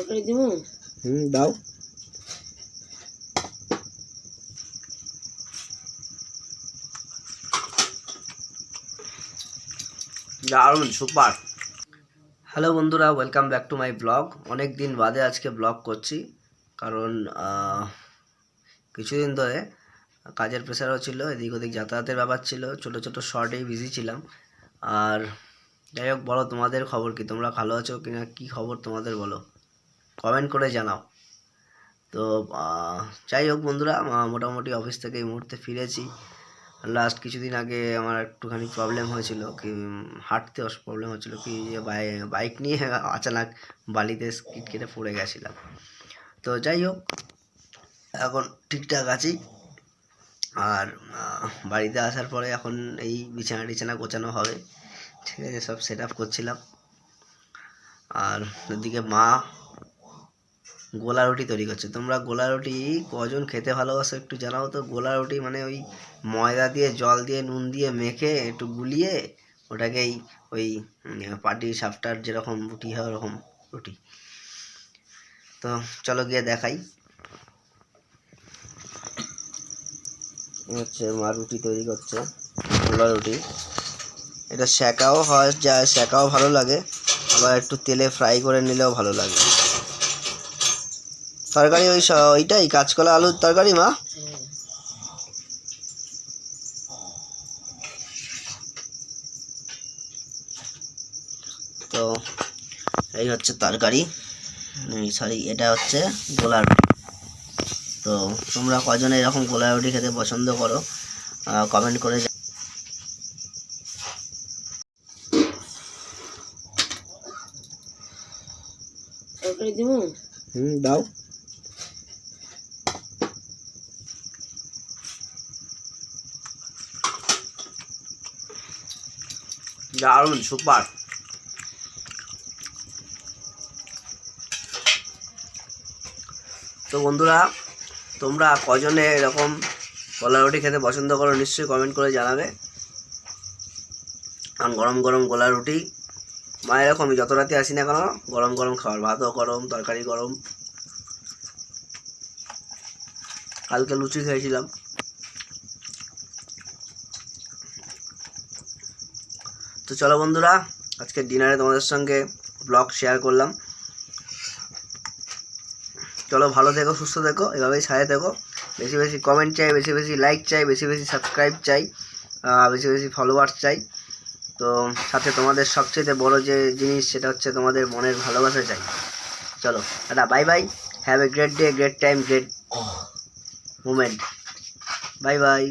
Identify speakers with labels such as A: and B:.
A: তরকারি দিব
B: হুম দাও।
C: দারুণ সুপার। হ্যালো বন্ধুরা welcome back to my blog অনেক দিন বাদে আজকে ব্লগ করছি কারণ আহ, কিছুদিন ধরে কাজের প্রেশারও ছিল এদিক ওদিক যাতায়াতের ব্যাপার ছিল ছোট ছোট শর্টেই বিজি ছিলাম। আর যাই হোক বলো তোমাদের খবর কি? তোমরা ভালো আছো কিনা? কি খবর তোমাদের বলো? কমেন্ট করে জানাও। তো যাই হোক বন্ধুরা মোটামুটি অফিস থেকে এই মুহূর্তে ফিরেছি। লাস্ট কিছুদিন আগে আমার একটুখানি প্রবলেম হয়েছিল কি হাঁটতে প্রবলেম হচ্ছিল কি, যে বাই- বাইক নিয়ে আচানক বালিতে স্কিট কেটে পড়ে গেছিলাম। তো যাই হোক, এখন ঠিকঠাক আছি। আর বাড়িতে আসার পরে এখন এই বিছানা টিছানা গোছানো হবে। ঠিক আছে, সব সেট আপ করছিলাম। আর ওদিকে মা গোলা রুটি তৈরি করছে। তোমরা গোলা রুটি কজন খেতে ভালোবাসো একটু জানাও তো। গোলা রুটি মানে ওই ময়দা দিয়ে, জল দিয়ে, নুন দিয়ে মেখে একটু গুলিয়ে ওটাকেই ওই পাটি সাপটার যেরকম রুটি হয় ওরকম রুটি। তো চলো গিয়ে দেখাই। হচ্ছে মা রুটি তৈরি করছে, গোলা রুটি। এটা সেকাও হয় যায় সেকাও ভালো লাগে। আবার একটু তেলে ফ্রাই করে নিলেও ভালো লাগে। তরকারি ওই ওইটাই কাঁচকলা আলুর তরকারি মা? তো এই হচ্ছে তরকারি। সরি এটা হচ্ছে গোলা রুটি। তো তোমরা কজনে এরকম গোলা রুটি খেতে পছন্দ করো কমেন্ট করে
B: হুম দাও।
C: দারুণ, সুপার। তো বন্ধুরা, তোমরা কজনে এরকম কলা রুটি খেতে পছন্দ করো নিশ্চয়ই কমেন্ট করে জানাবে। আর গরম গরম গোলা রুটি, মা এরকমই, যত রাতে আসি না কেন, গরম গরম খাবার, ভাতও গরম, তরকারি গরম। কালকে লুচি খেয়েছিলাম। তো চলো বন্ধুরা আজকে ডিনারে তোমাদের সঙ্গে ব্লগ শেয়ার করলাম। চলো ভালো থেকো, সুস্থ থেকো, এভাবেই ছায়া থেকো। বেশি বেশি কমেন্ট চাই, বেশি বেশি লাইক চাই, বেশি বেশি সাবস্ক্রাইব চাই বেশি বেশি ফলোয়ার্স চাই। তো সাথে তোমাদের সবচেয়ে বড় যে জিনিস, সেটা হচ্ছে তোমাদের মনের ভালোবাসা চাই। চলো দাদা bye bye have a great day great time great moment bye bye